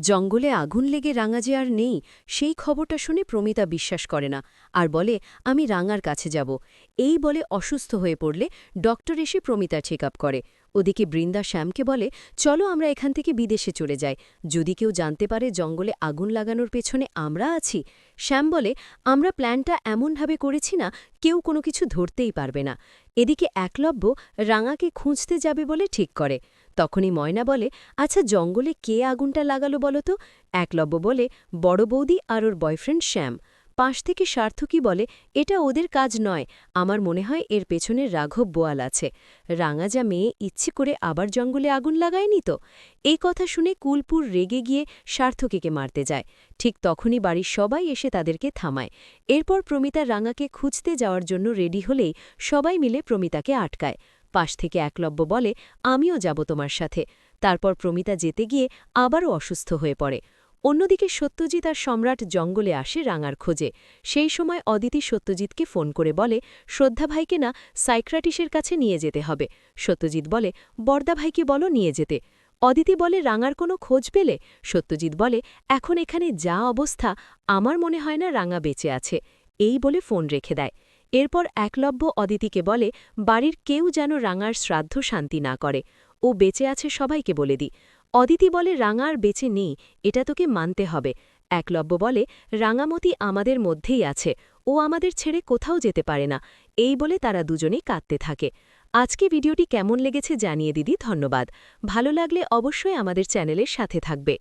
জঙ্গলে আগুন লেগে রাঙা যে আর নেই, সেই খবরটা শুনে প্রমিতা বিশ্বাস করে না আর বলে, আমি রাঙার কাছে যাব। এই বলে অসুস্থ হয়ে পড়লে ডক্টর এসে প্রমিতা চেক করে। ওদিকে বৃন্দা শ্যামকে বলে, চলো আমরা এখান থেকে বিদেশে চলে যাই। যদি কেউ জানতে পারে জঙ্গলে আগুন লাগানোর পেছনে আমরা আছি? শ্যাম বলে, আমরা প্ল্যানটা এমনভাবে করেছি না, কেউ কোনো কিছু ধরতেই পারবে না। এদিকে একলব্য রাঙাকে খুঁজতে যাবে বলে ঠিক করে। তখনই ময়না বলে আচ্ছা জঙ্গলে কে আগুনটা লাগালো বলো তো? একলব্য বলে, বড় বৌদি আর ওর বয়ফ্রেন্ড শ্যাম। পাশ থেকে সার্থকী বলে, এটা ওদের কাজ নয়। আমার মনে হয় এর পেছনে রাঘব বোয়াল আছে। রাঙা যা মেয়ে ইচ্ছে করে আবার জঙ্গলে আগুন লাগায়নি তো? এই কথা শুনে কুলপুর রেগে গিয়ে সার্থকীকে মারতে যায়। ঠিক তখনই বাড়ির সবাই এসে তাদেরকে থামায়। এরপর প্রমিতা রাঙাকে খুঁজতে যাওয়ার জন্য রেডি হলেই সবাই মিলে প্রমিতাকে আটকায়। পাশ থেকে একলব্য বলে, আমিও যাব তোমার সাথে। তারপর প্রমিতা যেতে গিয়ে আবারও অসুস্থ হয়ে পড়ে। অন্যদিকে সত্যজিৎ আর সম্রাট জঙ্গলে আসে রাঙার খোঁজে। সেই সময় অদিতি সত্যজিৎকে ফোন করে বলে, শ্রদ্ধা ভাইকে না সাইক্রাটিসের কাছে নিয়ে যেতে হবে। সত্যজিৎ বলে, বর্দা ভাইকে বলো নিয়ে যেতে। অদিতি বলে, রাঙার কোনো খোঁজ পেলে? সত্যজিৎ বলে, এখন এখানে যা অবস্থা, আমার মনে হয় না রাঙা বেঁচে আছে। এই বলে ফোন রেখে দেয়। এরপর একলব্য অদিতিকে বলে, বাড়ির কেউ যেন রাঙার শ্রাদ্ধ শান্তি না করে। ও বেঁচে আছে সবাইকে বলে দি। অদিতি বলে রাঙার বেঁচে নেই, এটা তোকে মানতে হবে। একলব্য বলে, রাঙামতি আমাদের মধ্যেই আছে, ও আমাদের ছেড়ে কোথাও যেতে পারে না। এই বলে তারা দুজনেই কাঁদতে থাকে। আজকে ভিডিওটি কেমন লেগেছে জানিয়ে দিদি ধন্যবাদ। ভালো লাগলে অবশ্যই আমাদের চ্যানেলের সাথে থাকবে।